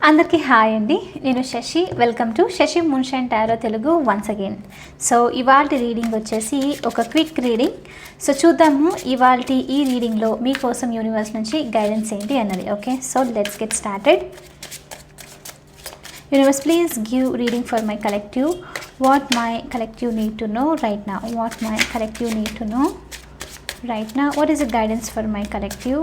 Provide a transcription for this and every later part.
అందరికీ హాయ్ అండి. నేను Shashi. Welcome to Shashi mansion tarot Telugu once again so ఇవాళ రీడింగ్ వచ్చేసి ఒక క్విక్ రీడింగ్. సో చూద్దాము ఇవాళ ఈ రీడింగ్లో మీకోసం యూనివర్స్ నుంచి గైడెన్స్ ఏంటి అన్నది okay? So let's get started universe please give reading for my collective what my collective need to know right నా what my collective need to know right నా what is the guidance for my collective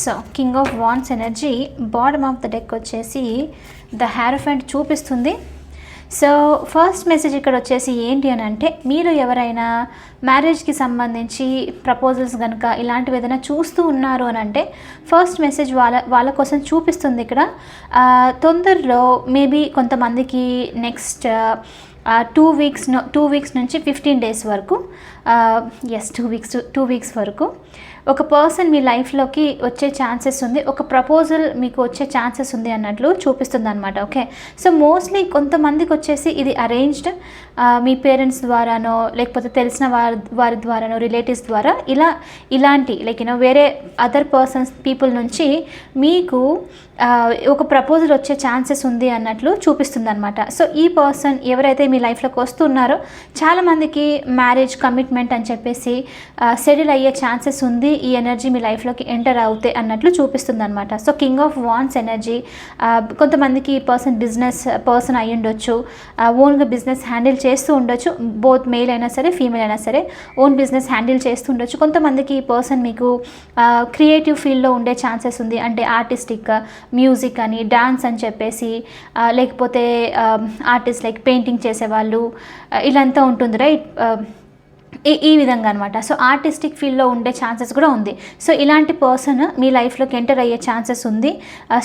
So king of wands energy bottom of the deck వచ్చేసి the hierophant చూపిస్తుంది. So first message ఇక్కడ వచ్చేసి ఏంటి అని అంటే మీరు ఎవరైనా మ్యారేజ్కి సంబంధించి ప్రపోజల్స్ కనుక ఇలాంటివి ఏదైనా చూస్తూ ఉన్నారు అని అంటే ఫస్ట్ మెసేజ్ వాళ్ళ వాళ్ళ కోసం చూపిస్తుంది ఇక్కడ. తొందరలో మేబీ కొంతమందికి next two weeks two weeks నుంచి ఫిఫ్టీన్ డేస్ వరకు yes two weeks two weeks వరకు. ఒక పర్సన్ మీ లైఫ్లోకి వచ్చే ఛాన్సెస్ ఉంది. ఒక ప్రపోజల్ మీకు వచ్చే ఛాన్సెస్ ఉంది అన్నట్లు చూపిస్తుంది అనమాట ఓకే సో మోస్ట్లీ కొంతమందికి వచ్చేసి ఇది అరేంజ్డ్ మీ పేరెంట్స్ ద్వారానో లేకపోతే తెలిసిన వారి వారి ద్వారానో రిలేటివ్స్ ద్వారా ఇలా ఇలాంటి లైక్ యూనో వేరే అదర్ పర్సన్స్ పీపుల్ నుంచి మీకు ఒక ప్రపోజల్ వచ్చే ఛాన్సెస్ ఉంది అన్నట్లు చూపిస్తుంది అనమాట సో ఈ పర్సన్ ఎవరైతే మీ లైఫ్లోకి వస్తున్నారో చాలామందికి మ్యారేజ్ కమిట్మెంట్ అని చెప్పేసి సెటిల్ అయ్యే ఛాన్సెస్ ఉంది ఈ ఎనర్జీ మీ లైఫ్లోకి ఎంటర్ అవుతాయి అన్నట్లు చూపిస్తుంది అనమాట so king of wands energy కొంతమందికి పర్సన్ బిజినెస్ పర్సన్ అయి ఉండొచ్చు ఓన్గా బిజినెస్ హ్యాండిల్ చేస్తూ ఉండొచ్చు బోత్ మెయిల్ అయినా సరే ఫీమేల్ అయినా సరే ఓన్ బిజినెస్ హ్యాండిల్ చేస్తూ ఉండొచ్చు. కొంతమందికి ఈ పర్సన్ మీకు క్రియేటివ్ ఫీల్డ్లో ఉండే ఛాన్సెస్ ఉంది. అంటే ఆర్టిస్టిక్ మ్యూజిక్ అని డాన్స్ అని చెప్పేసి లేకపోతే ఆర్టిస్ట్ లైక్ పెయింటింగ్ చేసేవాళ్ళు ఇలా ఇలాంతా ఉంటుంది రైట్ ఈ ఈ విధంగా అనమాట సో ఆర్టిస్టిక్ ఫీల్డ్లో ఉండే ఛాన్సెస్ కూడా ఉంది. సో ఇలాంటి పర్సన్ మీ లైఫ్లోకి ఎంటర్ అయ్యే ఛాన్సెస్ ఉంది.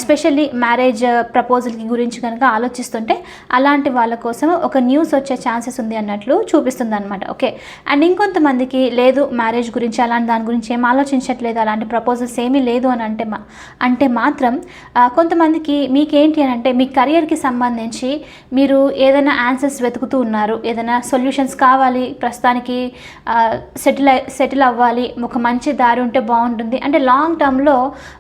స్పెషల్లీ మ్యారేజ్ ప్రపోజల్కి గురించి కనుక ఆలోచిస్తుంటే అలాంటి వాళ్ళ కోసం ఒక న్యూస్ వచ్చే ఛాన్సెస్ ఉంది అన్నట్లు చూపిస్తుంది అనమాట ఓకే. అండ్ ఇంకొంతమందికి లేదు మ్యారేజ్ గురించి అలాంటి దాని గురించి ఏం ఆలోచించట్లేదు. అలాంటి ప్రపోజల్స్ ఏమీ లేదు అని అంటే మా అంటే మాత్రం కొంతమందికి మీకేంటి అని అంటే మీ కెరియర్కి సంబంధించి మీరు ఏదైనా ఆన్సర్స్ వెతుకుతూ ఉన్నారు. ఏదైనా సొల్యూషన్స్ కావాలి ప్రస్తుతానికి సెటిల్ సెటిల్ అవ్వాలి ఒక మంచి దారి ఉంటే బాగుంటుంది. అంటే లాంగ్ టర్మ్లో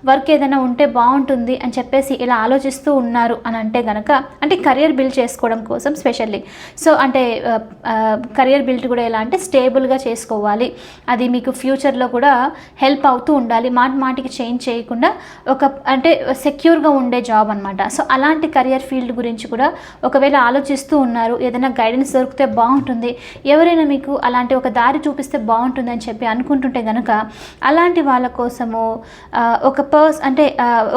వర్క్ ఏదైనా ఉంటే బాగుంటుంది అని చెప్పేసి ఇలా ఆలోచిస్తూ ఉన్నారు అని అంటే గనక అంటే కెరియర్ బిల్డ్ చేసుకోవడం కోసం స్పెషల్లీ సో అంటే కెరియర్ బిల్డ్ కూడా ఎలా అంటే స్టేబుల్గా చేసుకోవాలి. అది మీకు ఫ్యూచర్లో కూడా హెల్ప్ అవుతూ ఉండాలి. మాటి మాటికి చేంజ్ చేయకుండా ఒక అంటే సెక్యూర్గా ఉండే జాబ్ అనమాట సో అలాంటి కెరియర్ ఫీల్డ్ గురించి కూడా ఒకవేళ ఆలోచిస్తూ ఉన్నారు ఏదైనా గైడెన్స్ దొరికితే బాగుంటుంది. ఎవరైనా మీకు అలాంటి ఒక దారి చూపిస్తే బాగుంటుందని చెప్పి అనుకుంటుంటే కనుక అలాంటి వాళ్ళ కోసము ఒక పర్స్ అంటే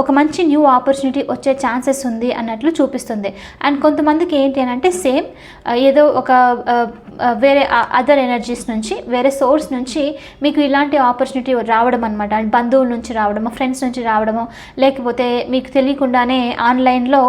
ఒక మంచి న్యూ ఆపర్చునిటీ వచ్చే ఛాన్సెస్ ఉంది అన్నట్లు చూపిస్తుంది. అండ్ కొంతమందికి ఏంటి అని అంటే సేమ్ ఏదో ఒక వేరే అదర్ ఎనర్జీస్ నుంచి వేరే సోర్స్ నుంచి మీకు ఇలాంటి ఆపర్చునిటీ రావడం అనమాట బంధువుల నుంచి రావడము ఫ్రెండ్స్ నుంచి రావడము లేకపోతే మీకు తెలియకుండానే ఆన్లైన్లో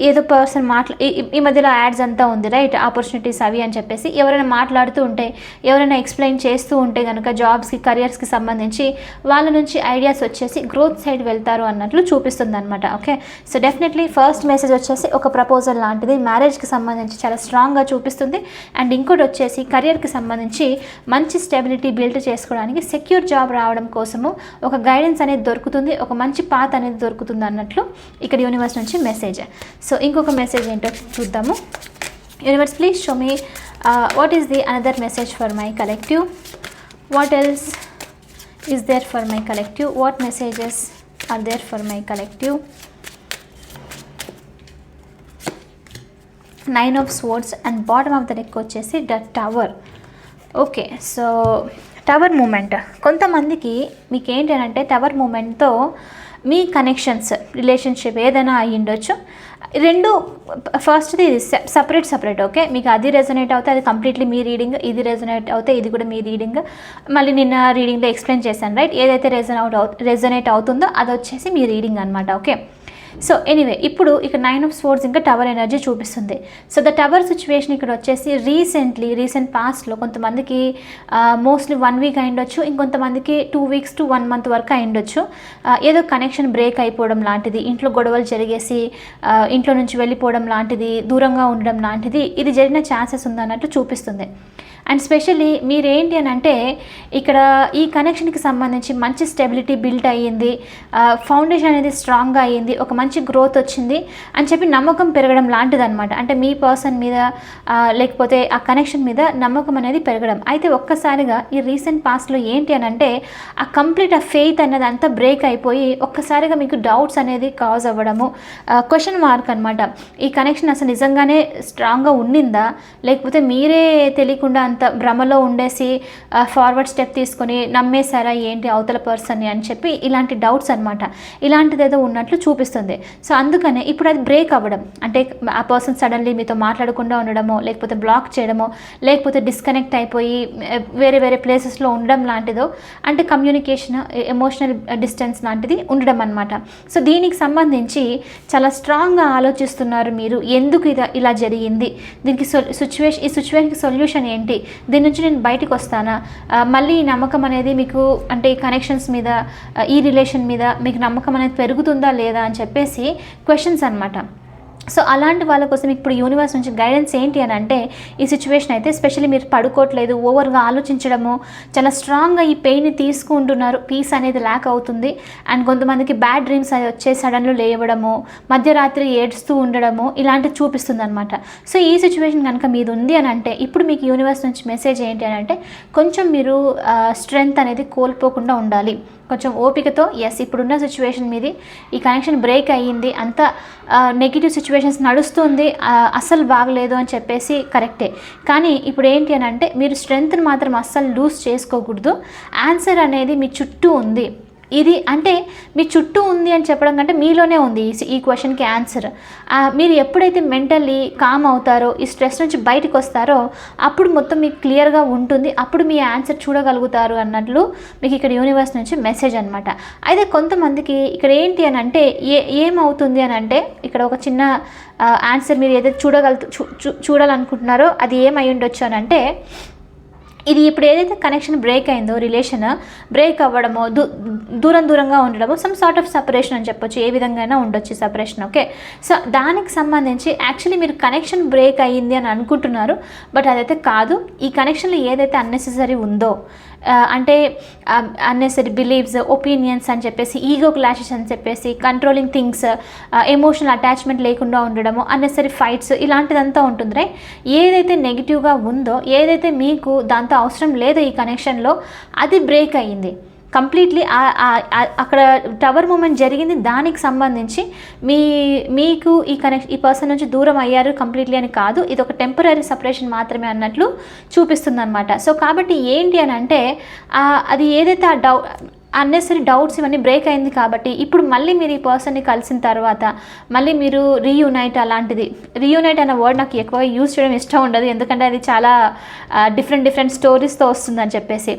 ఏదో పర్సన్ మాట్లా ఈ- ఈ మధ్యలో యాడ్స్ అంతా ఉంది రైట్ ఆపర్చునిటీస్ అవి అని చెప్పేసి ఎవరైనా మాట్లాడుతూ ఉంటే ఎవరైనా ఎక్స్ప్లెయిన్ చేస్తూ ఉంటే కనుక జాబ్స్కి కెరియర్స్కి సంబంధించి వాళ్ళ నుంచి ఐడియాస్ వచ్చేసి గ్రోత్ సైడ్ వెళ్తారు అన్నట్లు చూపిస్తుంది అనమాట okay so definitely first message వచ్చేసి ఒక ప్రపోజల్ లాంటిది. మ్యారేజ్కి సంబంధించి చాలా స్ట్రాంగ్గా చూపిస్తుంది. అండ్ ఇంకోటి వచ్చేసి కెరియర్కి సంబంధించి మంచి స్టెబిలిటీ బిల్డ్ చేసుకోవడానికి సెక్యూర్ జాబ్ రావడం కోసము ఒక గైడెన్స్ అనేది దొరుకుతుంది ఒక మంచి పాత్ అనేది దొరుకుతుంది అన్నట్లు ఇక్కడ యూనివర్స్ నుంచి మెసేజ్ సో ఇంకొక మెసేజ్ ఏంటో చూద్దాము. Universe please show me what is the another message for my collective what else is there for my collective what messages are there for my collective nine of swords and bottom of the deck వచ్చేసి the tower okay so tower moment కొంతమందికి మీకు ఏంటంటే tower మూమెంట్తో మీ connections relationship ఏదైనా అయ్యి ఉండొచ్చు రెండు ఫస్ట్ది సపరేట్ సపరేట్ ఓకే మీకు అది రెజొనేట్ అవుతే అది కంప్లీట్లీ మీ రీడింగ్ ఇది రెజొనేట్ అవుతే ఇది కూడా మీ రీడింగ్ మళ్ళీ నిన్న రీడింగ్లో ఎక్స్ప్లెయిన్ చేశాను రైట్ ఏదైతే రెజన్ అవుట్ రెజొనేట్ అవుతుందో అది వచ్చేసి మీ రీడింగ్ అనమాట ఓకే సో ఎనీవే ఇప్పుడు ఇక్కడ నైన్ ఆఫ్ స్పోర్ట్స్ ఇంకా టవర్ ఎనర్జీ చూపిస్తుంది. సో ద టవర్ సిచ్యువేషన్ ఇక్కడ వచ్చేసి రీసెంట్లీ రీసెంట్ పాస్ట్లో కొంతమందికి మోస్ట్లీ వన్ వీక్ అయిండొచ్చు ఇంకొంతమందికి two weeks to one month వరకు అయిండొచ్చు. ఏదో కనెక్షన్ బ్రేక్ అయిపోవడం లాంటిది ఇంట్లో గొడవలు జరిగేసి ఇంట్లో నుంచి వెళ్ళిపోవడం లాంటిది దూరంగా ఉండడం లాంటిది ఇది జరిగిన ఛాన్సెస్ ఉందన్నట్టు చూపిస్తుంది. అండ్ స్పెషల్లీ మీరేంటి అని అంటే ఇక్కడ ఈ కనెక్షన్కి సంబంధించి మంచి స్టెబిలిటీ బిల్డ్ అయ్యింది ఫౌండేషన్ అనేది స్ట్రాంగ్గా అయ్యింది ఒక మంచి మంచి గ్రోత్ వచ్చింది అని చెప్పి నమ్మకం పెరగడం లాంటిది అనమాట అంటే మీ పర్సన్ మీద లేకపోతే ఆ కనెక్షన్ మీద నమ్మకం అనేది పెరగడం. అయితే ఒక్కసారిగా ఈ రీసెంట్ పాస్ట్లో ఏంటి అని అంటే ఆ కంప్లీట్ ఆ ఫెయిత్ అనేది అంతా బ్రేక్ అయిపోయి ఒక్కసారిగా మీకు డౌట్స్ అనేది కాజ్ అవ్వడము క్వశ్చన్ మార్క్ అనమాట ఈ కనెక్షన్ అసలు నిజంగానే స్ట్రాంగ్గా ఉండిందా లేకపోతే మీరే తెలియకుండా అంత భ్రమలో ఉండేసి ఫార్వర్డ్ స్టెప్ తీసుకొని నమ్మేశారా ఏంటి అవతల పర్సన్ అని చెప్పి ఇలాంటి డౌట్స్ అనమాట ఇలాంటిది ఏదో ఉన్నట్లు చూపిస్తుంది. సో అందుకనే ఇప్పుడు అది బ్రేక్ అవ్వడం. అంటే ఆ పర్సన్ సడన్లీ మీతో మాట్లాడకుండా ఉండడమో లేకపోతే బ్లాక్ చేయడమో లేకపోతే డిస్కనెక్ట్ అయిపోయి వేరే వేరే ప్లేసెస్లో ఉండడం లాంటిదో అంటే కమ్యూనికేషన్ ఎమోషనల్ డిస్టెన్స్ లాంటిది ఉండడం అనమాట సో దీనికి సంబంధించి చాలా స్ట్రాంగ్గా ఆలోచిస్తున్నారు మీరు. ఎందుకు ఇది ఇలా జరిగింది? దీనికి సిచ్యువేషన్ ఈ సిచ్యువేషన్కి సొల్యూషన్ ఏంటి? దీని నుంచి నేను బయటకు వస్తానా? మళ్ళీ ఈ నమ్మకం అనేది మీకు అంటే ఈ కనెక్షన్స్ మీద ఈ రిలేషన్ మీద మీకు నమ్మకం అనేది పెరుగుతుందా లేదా అని చెప్పి చెప్పేసి క్వశ్చన్స్ అనమాట సో అలాంటి వాళ్ళ కోసం ఇప్పుడు యూనివర్స్ నుంచి గైడెన్స్ ఏంటి అని అంటే ఈ సిచ్యువేషన్ అయితే స్పెషల్లీ మీరు పడుకోవట్లేదు ఓవర్గా ఆలోచించడము చాలా స్ట్రాంగ్గా ఈ పెయిన్ని తీసుకుంటున్నారు. పీస్ అనేది ల్యాక్ అవుతుంది. అండ్ కొంతమందికి బ్యాడ్ డ్రీమ్స్ అది వచ్చే సడన్లు లేవడము మధ్యరాత్రి ఏడుస్తూ ఉండడము ఇలాంటివి చూపిస్తుంది అనమాట సో ఈ సిచ్యువేషన్ కనుక మీది ఉంది అని అంటే ఇప్పుడు మీకు యూనివర్స్ నుంచి మెసేజ్ ఏంటి అని అంటే కొంచెం మీరు స్ట్రెంగ్త్ అనేది కోల్పోకుండా ఉండాలి. కొంచెం ఓపికతో ఎస్ ఇప్పుడున్న సిచ్యువేషన్ మీది ఈ కనెక్షన్ బ్రేక్ అయ్యింది అంత నెగిటివ్ సిచ్యువేషన్స్ నడుస్తుంది అస్సలు బాగలేదు అని చెప్పేసి కరెక్టే. కానీ ఇప్పుడు ఏంటి అని అంటే మీరు స్ట్రెంగ్త్ని మాత్రం అస్సలు లూజ్ చేసుకోకూడదు. ఆన్సర్ అనేది మీ చుట్టూ ఉంది. ఇది అంటే మీ చుట్టూ ఉంది అని చెప్పడం కంటే మీలోనే ఉంది ఈ ఈ క్వశ్చన్కి ఆన్సర్. మీరు ఎప్పుడైతే మెంటల్లీ కామ్ అవుతారో ఈ స్ట్రెస్ నుంచి బయటకు వస్తారో అప్పుడు మొత్తం మీకు క్లియర్గా ఉంటుంది. అప్పుడు మీ ఆన్సర్ చూడగలుగుతారు అన్నట్లు మీకు ఇక్కడ యూనివర్స్ నుంచి మెసేజ్ అనమాట అయితే కొంతమందికి ఇక్కడ ఏంటి అని అంటే ఏ ఏమవుతుంది అని అంటే ఇక్కడ ఒక చిన్న ఆన్సర్ మీరు ఏదైతే చూడగలుగుతూ చూ- చూ- చూడాలనుకుంటున్నారో అది ఏమై ఉండొచ్చు అని అంటే ఇది ఇప్పుడు ఏదైతే కనెక్షన్ బ్రేక్ అయిందో రిలేషన్ బ్రేక్ అవ్వడమో దూ దూరం దూరంగా ఉండడమో సమ్ సార్ట్ ఆఫ్ సపరేషన్ అని చెప్పొచ్చు. ఏ విధంగా అయినా ఉండొచ్చు సపరేషన్ ఓకే సో దానికి సంబంధించి యాక్చువల్లీ మీరు కనెక్షన్ బ్రేక్ అయ్యింది అని అనుకుంటున్నారు బట్ అదైతే కాదు. ఈ కనెక్షన్లో ఏదైతే అన్నెసెసరీ ఉందో అంటే అన్నెసరీ బిలీవ్స్ ఒపీనియన్స్ అని చెప్పేసి ఈగో క్లాషెస్ అని చెప్పేసి కంట్రోలింగ్ థింగ్స్ ఎమోషనల్ అటాచ్మెంట్ లేకుండా ఉండడము అన్నెసరీ ఫైట్స్ ఇలాంటిదంతా ఉంటుంది రైట్ ఏదైతే నెగిటివ్గా ఉందో ఏదైతే మీకు దాంతో అవసరం లేదో ఈ కనెక్షన్లో అది బ్రేక్ అయ్యింది. కంప్లీట్లీ అక్కడ టవర్ మూమెంట్ జరిగింది దానికి సంబంధించి మీ మీకు ఈ కనెక్ట్ ఈ పర్సన్ నుంచి దూరం అయ్యారు కంప్లీట్లీ అని కాదు ఇది ఒక టెంపరీ సపరేషన్ మాత్రమే అన్నట్లు చూపిస్తుంది అనమాట సో కాబట్టి ఏంటి అని అంటే అది ఏదైతే ఆ డౌ అన్నెసరీ డౌట్స్ ఇవన్నీ బ్రేక్ అయింది కాబట్టి ఇప్పుడు మళ్ళీ మీరు ఈ పర్సన్ని కలిసిన తర్వాత మళ్ళీ మీరు రీయునైట్ అలాంటిది. రీయునైట్ అనే వర్డ్ నాకు ఎక్కువ యూజ్ చేయడం ఇష్టం ఉండదు. ఎందుకంటే అది చాలా డిఫరెంట్ డిఫరెంట్ స్టోరీస్తో వస్తుందని చెప్పేసి.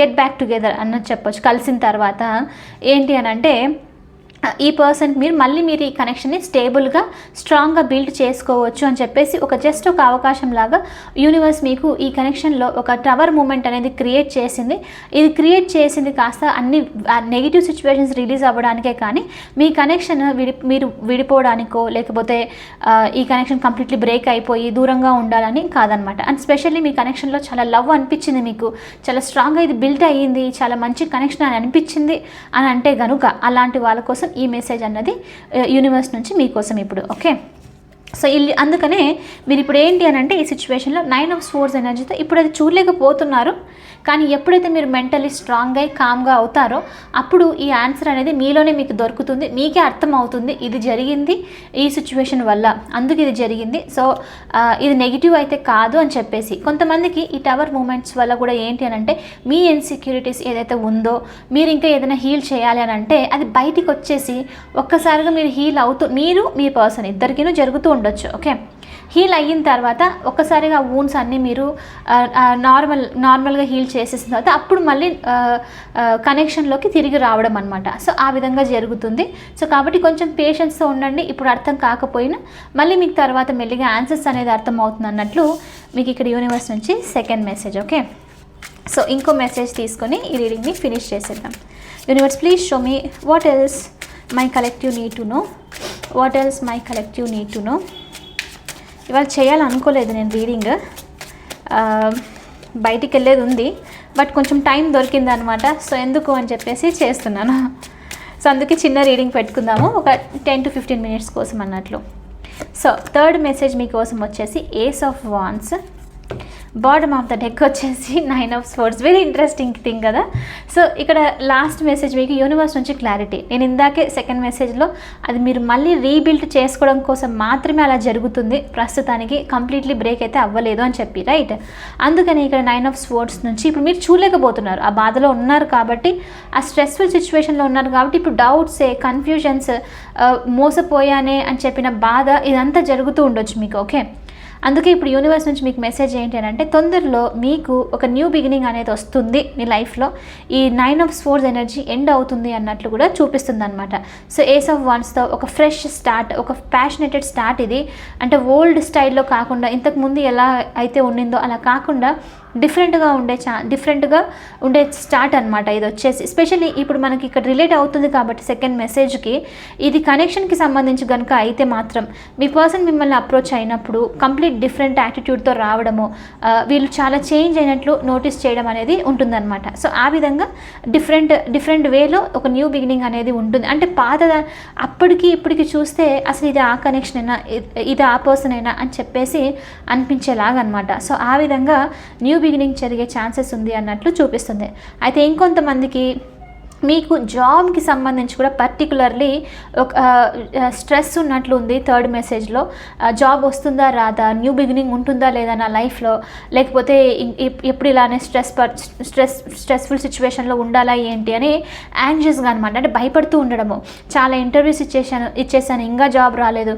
గెట్ బ్యాక్ టుగెదర్ అన్నది చెప్పొచ్చు. కలిసిన తర్వాత ఏంటి అని అంటే ఈ పర్సన్ మీరు మళ్ళీ మీరు ఈ కనెక్షన్ని స్టేబుల్గా స్ట్రాంగ్గా బిల్డ్ చేసుకోవచ్చు అని చెప్పేసి ఒక జస్ట్ ఒక అవకాశం లాగా యూనివర్స్ మీకు ఈ కనెక్షన్లో ఒక టవర్ మూమెంట్ అనేది క్రియేట్ చేసింది. ఇది క్రియేట్ చేసింది కాస్త అన్ని నెగిటివ్ సిచ్యువేషన్స్ రిలీజ్ అవ్వడానికే కానీ మీ కనెక్షన్ విడి మీరు విడిపోవడానికో లేకపోతే ఈ కనెక్షన్ కంప్లీట్లీ బ్రేక్ అయిపోయి దూరంగా ఉండాలని కాదనమాట. అండ్ స్పెషల్లీ మీ కనెక్షన్లో చాలా లవ్ అనిపించింది మీకు. చాలా స్ట్రాంగ్గా ఇది బిల్డ్ అయ్యింది. చాలా మంచి కనెక్షన్ అని అనిపించింది అని అంటే గనుక అలాంటి వాళ్ళ కోసం ఈ మెసేజ్ అన్నది యూనివర్స్ నుంచి మీకోసం ఇప్పుడు ఓకే సో ఇల్లు అందుకనే మీరు ఇప్పుడు ఏంటి అని అంటే ఈ సిచ్యువేషన్లో నైన్ ఆఫ్ స్పోర్ట్స్ ఎనర్జీతో ఇప్పుడు అది చూడలేకపోతున్నారు. కానీ ఎప్పుడైతే మీరు మెంటలీ స్ట్రాంగ్గా కామ్గా అవుతారో అప్పుడు ఈ ఆన్సర్ అనేది మీలోనే మీకు దొరుకుతుంది. మీకే అర్థం అవుతుంది ఇది జరిగింది ఈ సిచ్యువేషన్ వల్ల. అందుకు ఇది జరిగింది. సో ఇది నెగిటివ్ అయితే కాదు అని చెప్పేసి. కొంతమందికి ఈ టవర్ మూమెంట్స్ వల్ల కూడా ఏంటి అని అంటే మీ ఇన్సెక్యూరిటీస్ ఏదైతే ఉందో మీరు ఇంకా ఏదైనా హీల్ చేయాలి అని అంటే అది బయటికి వచ్చేసి ఒక్కసారిగా మీరు హీల్ అవుతూ మీరు మీ పర్సన్ ఇద్దరికీనూ జరుగుతూ ఉండొచ్చు. ఓకే హీల్ అయిన తర్వాత ఒక్కసారిగా వూన్స్ అన్నీ మీరు నార్మల్ నార్మల్గా హీల్ చేసేసిన తర్వాత అప్పుడు మళ్ళీ కనెక్షన్లోకి తిరిగి రావడం అనమాట సో ఆ విధంగా జరుగుతుంది. సో కాబట్టి కొంచెం పేషెన్స్తో ఉండండి. ఇప్పుడు అర్థం కాకపోయినా మళ్ళీ మీకు తర్వాత మెల్లిగా ఆన్సర్స్ అనేది అర్థం అవుతుంది అన్నట్లు మీకు ఇక్కడ యూనివర్స్ నుంచి సెకండ్ మెసేజ్ ఓకే సో ఇంకో మెసేజ్ తీసుకొని ఈ రీడింగ్ని ఫినిష్ చేసేద్దాం. Universe please show me what else my collective need to know what else my collective need to know ఇవాళ చేయాలనుకోలేదు నేను రీడింగ్ బయటికి వెళ్ళేది ఉంది. బట్ కొంచెం టైం దొరికిందనమాట. సో ఎందుకు అని చెప్పేసి చేస్తున్నాను. సో అందుకే చిన్న రీడింగ్ పెట్టుకుందాము. ఒక టెన్ టు ఫిఫ్టీన్ మినిట్స్ కోసం అన్నట్లు. సో థర్డ్ మెసేజ్ మీకోసం వచ్చేసి ace of wands bottom of the deck వచ్చేసి nine of swords very interesting thing కదా. సో ఇక్కడ లాస్ట్ మెసేజ్ మీకు యూనివర్స్ నుంచి క్లారిటీ నేను ఇందాకే సెకండ్ మెసేజ్లో అది మీరు మళ్ళీ రీబిల్డ్ చేసుకోవడం కోసం మాత్రమే అలా జరుగుతుంది. ప్రస్తుతానికి కంప్లీట్లీ బ్రేక్ అయితే అవ్వలేదు అని చెప్పి రైట్ అందుకని ఇక్కడ నైన్ ఆఫ్ స్పోర్ట్స్ నుంచి ఇప్పుడు మీరు చూడలేకపోతున్నారు. ఆ బాధలో ఉన్నారు కాబట్టి ఆ స్ట్రెస్ఫుల్ సిచ్యువేషన్లో ఉన్నారు కాబట్టి ఇప్పుడు డౌట్స్ కన్ఫ్యూజన్స్ uh, మోసపోయానే అని చెప్పిన బాధ ఇదంతా జరుగుతూ ఉండొచ్చు మీకు ఓకే అందుకే ఇప్పుడు యూనివర్స్ నుంచి మీకు మెసేజ్ ఏంటి అని అంటే తొందరలో మీకు ఒక న్యూ బిగినింగ్ అనేది వస్తుంది మీ లైఫ్లో ఈ nine of swords energy end అవుతుంది అన్నట్లు కూడా చూపిస్తుంది అనమాట సో ఏస్ ఆఫ్ వన్స్తో ఒక ఫ్రెష్ స్టార్ట్ ఒక ప్యాషనేటెడ్ స్టార్ట్ ఇది. అంటే ఓల్డ్ స్టైల్లో కాకుండా ఇంతకుముందు ఎలా అయితే ఉండిందో అలా కాకుండా డిఫరెంట్గా ఉండే చా డిఫరెంట్గా ఉండే స్టార్ట్ అనమాట ఇది వచ్చేసి. స్పెషల్లీ ఇప్పుడు మనకి ఇక్కడ రిలేట్ అవుతుంది కాబట్టి సెకండ్ మెసేజ్కి ఇది కనెక్షన్కి సంబంధించి కనుక అయితే మాత్రం మీ పర్సన్ మిమ్మల్ని అప్రోచ్ అయినప్పుడు కంప్లీట్ డిఫరెంట్ యాటిట్యూడ్తో రావడము వీళ్ళు చాలా చేంజ్ అయినట్లు నోటీస్ చేయడం అనేది ఉంటుందన్నమాట. సో ఆ విధంగా డిఫరెంట్ డిఫరెంట్ వేలో ఒక న్యూ బిగినింగ్ అనేది ఉంటుంది. అంటే పాత అప్పటికి ఇప్పటికి చూస్తే అసలు ఇది ఆ కనెక్షన్ అయినా ఇది ఆ పర్సన్ అయినా అని చెప్పేసి అనిపించేలాగా అనమాట సో ఆ విధంగా న్యూ బిగినింగ్ జరిగే ఛాన్సెస్ ఉంది అన్నట్లు చూపిస్తుంది. అయితే ఇంకొంతమందికి మీకు జాబ్కి సంబంధించి కూడా పర్టికులర్లీ ఒక స్ట్రెస్ ఉన్నట్లు ఉంది థర్డ్ మెసేజ్లో జాబ్ వస్తుందా రాదా? న్యూ బిగినింగ్ ఉంటుందా లేదా నా లైఫ్లో లేకపోతే ఎప్పుడు ఇలానే స్ట్రెస్ పర్ స్ట్రెస్ స్ట్రెస్ఫుల్ సిచ్యువేషన్లో ఉండాలా ఏంటి అని యాంగ్జియస్గా అనమాట అంటే భయపడుతూ ఉండడము. చాలా ఇంటర్వ్యూస్ ఇచ్చేసాను ఇచ్చేసాను ఇంకా జాబ్ రాలేదు.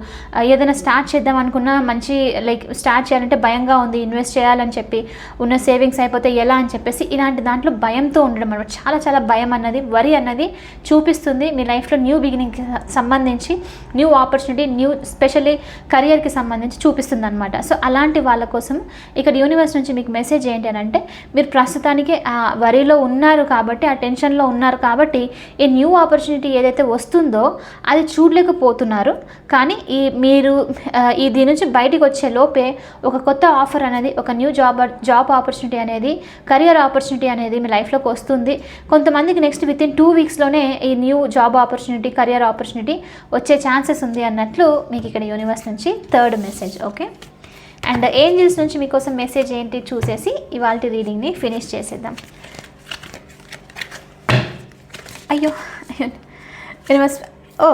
ఏదైనా స్టార్ట్ చేద్దాం అనుకున్నా మంచి లైక్ స్టార్ట్ చేయాలంటే భయంగా ఉంది. ఇన్వెస్ట్ చేయాలని చెప్పి ఉన్న సేవింగ్స్ అయిపోతే ఎలా అని చెప్పేసి ఇలాంటి దాంట్లో భయంతో ఉండడం అనమాట చాలా చాలా భయం అన్నది వరి అన్నది చూపిస్తుంది మీ లైఫ్లో న్యూ బిగినింగ్కి సంబంధించి న్యూ ఆపర్చునిటీ న్యూ స్పెషల్లీ కెరియర్కి సంబంధించి చూపిస్తుంది అనమాట సో అలాంటి వాళ్ళ కోసం ఇక్కడ యూనివర్స్ నుంచి మీకు మెసేజ్ ఏంటి అని అంటే మీరు ప్రస్తుతానికి ఆ వరిలో ఉన్నారు కాబట్టి ఆ టెన్షన్లో ఉన్నారు కాబట్టి ఈ న్యూ ఆపర్చునిటీ ఏదైతే వస్తుందో అది చూడలేకపోతున్నారు. కానీ ఈ మీరు ఈ దీని నుంచి బయటికి వచ్చే లోపే ఒక కొత్త ఆఫర్ అనేది ఒక న్యూ జాబ్ జాబ్ ఆపర్చునిటీ అనేది కెరియర్ ఆపర్చునిటీ అనేది మీ లైఫ్లోకి వస్తుంది. కొంతమందికి నెక్స్ట్ విత్ ఇన్ టూ వీక్స్లోనే ఈ new job opportunity career opportunity వచ్చే ఛాన్సెస్ ఉంది అన్నట్లు మీకు ఇక్కడ యూనివర్స్ నుంచి third message okay? And angels నుంచి మీకోసం మెసేజ్ ఏంటి చూసేసి ఇవాళ రీడింగ్ని ఫినిష్ చేసేద్దాం. అయ్యో universe oh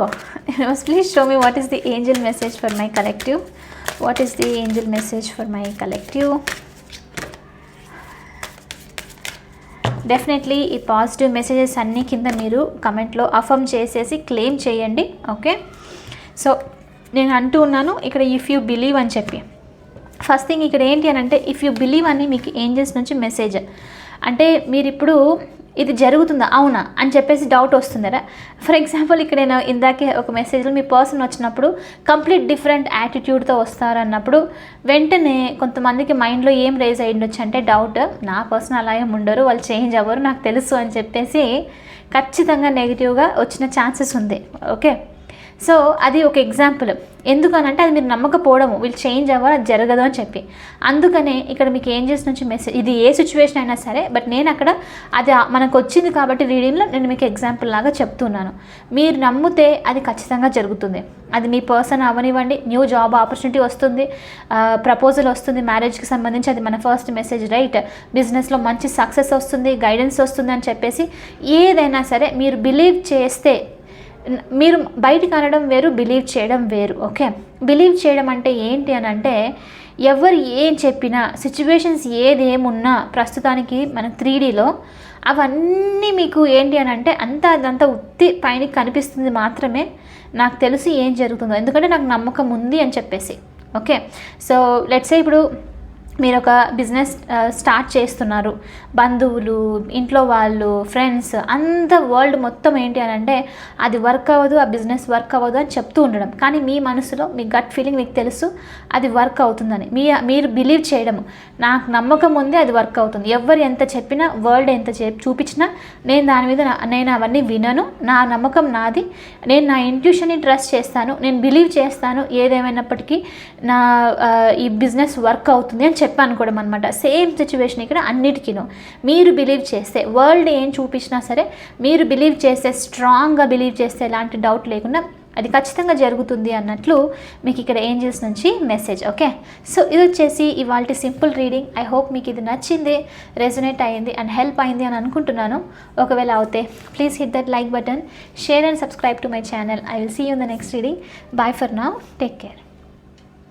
universe please show me what is the angel message for my collective what is the angel message for my collective definitely ఈ positive messages అన్నీ కింద మీరు కమెంట్లో అఫర్మ్ చేసేసి క్లెయిమ్ చేయండి ఓకే సో నేను అంటూ ఉన్నాను ఇక్కడ ఇఫ్ యూ బిలీవ్ అని చెప్పి. ఫస్ట్ థింగ్ ఇక్కడ ఏంటి అని అంటే ఇఫ్ యూ బిలీవ్ అని మీకు ఏంజల్స్ నుంచి మెసేజ్ అంటే మీరు ఇప్పుడు ఇది జరుగుతుందా? అవునా? అని చెప్పేసి డౌట్ వస్తుందరా ఫర్ ఎగ్జాంపుల్ ఇక్కడ నేను ఇందాకే ఒక మెసేజ్లో మీ పర్సన్ వచ్చినప్పుడు కంప్లీట్ డిఫరెంట్ యాటిట్యూడ్తో వస్తారు అన్నప్పుడు వెంటనే కొంతమందికి మైండ్లో ఏం రేజ్ అయ్యిండొచ్చు అంటే డౌట్ నా పర్సన్ అలా ఏం ఉండరు వాళ్ళు చేంజ్ అవ్వరు నాకు తెలుసు అని చెప్పేసి ఖచ్చితంగా నెగిటివ్గా వచ్చిన ఛాన్సెస్ ఉంది. ఓకే సో అది ఒక ఎగ్జాంపుల్ ఎందుకనంటే అది మీరు నమ్మకపోవడము. వీళ్ళు చేంజ్ అవ్వాలి అది జరగదు అని చెప్పి. అందుకనే ఇక్కడ మీకు ఏం నుంచి మెసేజ్ ఇది ఏ సిచ్యువేషన్ అయినా సరే బట్ నేను అక్కడ అది మనకు వచ్చింది కాబట్టి రీడింగ్లో నేను మీకు ఎగ్జాంపుల్ లాగా చెప్తున్నాను. మీరు నమ్మితే అది ఖచ్చితంగా జరుగుతుంది. అది మీ పర్సన్ అవనివ్వండి న్యూ జాబ్ ఆపర్చునిటీ వస్తుంది. ప్రపోజల్ వస్తుంది. మ్యారేజ్కి సంబంధించి అది మన ఫస్ట్ మెసేజ్ రైట్ బిజినెస్లో మంచి సక్సెస్ వస్తుంది గైడెన్స్ వస్తుంది అని చెప్పేసి ఏదైనా సరే మీరు బిలీవ్ చేస్తే మీరు బయటికి అనడం వేరు బిలీవ్ చేయడం వేరు ఓకే బిలీవ్ చేయడం అంటే ఏంటి అని అంటే ఎవరు ఏం చెప్పినా సిచ్యువేషన్స్ ఏదేమున్నా ప్రస్తుతానికి మన త్రీ డీలో అవన్నీ మీకు ఏంటి అని అంటే అంతా అదంతా ఉత్తి పైన కనిపిస్తుంది మాత్రమే నాకు తెలిసి ఏం జరుగుతుందో. ఎందుకంటే నాకు నమ్మకం ఉంది అని చెప్పేసి ఓకే సో లెట్సే ఇప్పుడు మీరు ఒక బిజినెస్ స్టార్ట్ చేస్తున్నారు. బంధువులు ఇంట్లో వాళ్ళు ఫ్రెండ్స్ అంత వరల్డ్ మొత్తం ఏంటి అని అంటే అది వర్క్ అవ్వదు ఆ బిజినెస్ వర్క్ అవ్వదు అని చెప్తూ ఉండడం. కానీ మీ మనసులో మీ గట్ ఫీలింగ్ మీకు తెలుసు అది వర్క్ అవుతుందని. మీ మీరు బిలీవ్ చేయడం నాకు నమ్మకం ఉంది అది వర్క్ అవుతుంది. ఎవరు ఎంత చెప్పినా వరల్డ్ ఎంత చూపించినా నేను దాని మీద నేను అవన్నీ వినను. నా నమ్మకం నాది. నేను నా ఇంట్యూషన్ని ట్రస్ట్ చేస్తాను. నేను బిలీవ్ చేస్తాను. ఏదేమైనప్పటికీ నా ఈ బిజినెస్ వర్క్ అవుతుంది అని చెప్పాను కూడా అనమాట సేమ్ సిచ్యువేషన్ ఇక్కడ అన్నిటికీను. మీరు బిలీవ్ చేస్తే వరల్డ్ ఏం చూపించినా సరే మీరు బిలీవ్ చేస్తే స్ట్రాంగ్గా బిలీవ్ చేస్తే ఎలాంటి డౌట్ లేకుండా అది ఖచ్చితంగా జరుగుతుంది అన్నట్లు మీకు ఇక్కడ ఏంజల్స్ నుంచి మెసేజ్ ఓకే? సో ఇది వచ్చేసి ఇవాళ సింపుల్ రీడింగ్. ఐ హోప్ మీకు ఇది నచ్చింది రెజొనేట్ అయ్యింది అండ్ హెల్ప్ అయింది అని అనుకుంటున్నాను. ఒకవేళ అవుతే please hit that like button share and subscribe to my channel. I will see you the next reading. Bye for now take care.